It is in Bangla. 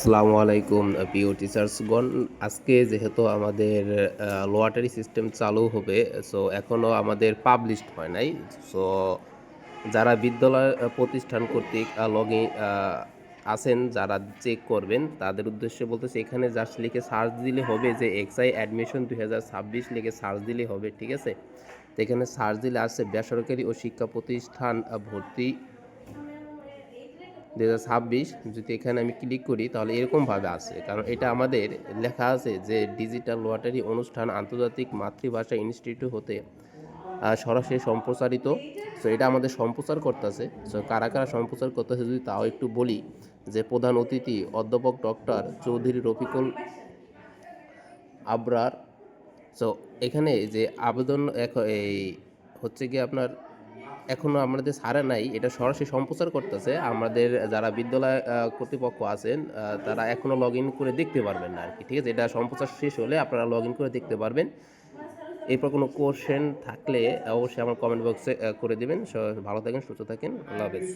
আসসালামু আলাইকুম, প্রিয় টিচার্সগণ আজকে যেহেতু আমাদের লোয়াটারি সিস্টেম চালু হবে সো এখনও আমাদের পাবলিশড হয় নাই। সো যারা বিদ্যালয় প্রতিষ্ঠান কর্তৃক লগ আছেন, যারা চেক করবেন, তাদের উদ্দেশ্যে বলতেছে, এখানে জাস্ট লিখে সার্চ দিলে হবে যে এক্সআই অ্যাডমিশন দুই হাজার ছাব্বিশ লিখে সার্চ দিলে হবে, ঠিক আছে? এখানে সার্চ দিলে আসছে বেসরকারি ও শিক্ষা প্রতিষ্ঠান ভর্তি দু হাজার ছাব্বিশ, যদি এখানে আমি ক্লিক করি, তাহলে এরকমভাবে আসে। কারণ এটা আমাদের লেখা আছে যে ডিজিটাল লটারি অনুষ্ঠান আন্তর্জাতিক মাতৃভাষা ইনস্টিটিউট হতে সরাসরি সম্প্রচারিত। সো এটা আমাদের সম্প্রচার করতেছে। সো কারা কারা সম্প্রচার করতেছে, যদি তাও একটু বলি, যে প্রধান অতিথি, অধ্যাপক ডক্টর চৌধুরী রফিকুল আবরার। সো এখানে যে আবেদন এই হচ্ছে কি আপনার এখনও আমাদের সারা নাই, এটা সরাসরি সম্প্রচার করতেছে। আমাদের যারা বিদ্যালয় কর্তৃপক্ষ আছেন তারা এখনও লগ ইন করে দেখতে পারবেন না আর কি ঠিক আছে? এটা সম্প্রচার শেষ হলে আপনারা লগ ইন করে দেখতে পারবেন। এরপর কোনো কোশ্চেন থাকলে অবশ্যই আমার কমেন্ট বক্সে করে দেবেন। ভালো থাকেন, সুস্থ থাকেন। আল্লাহ হাফেজ।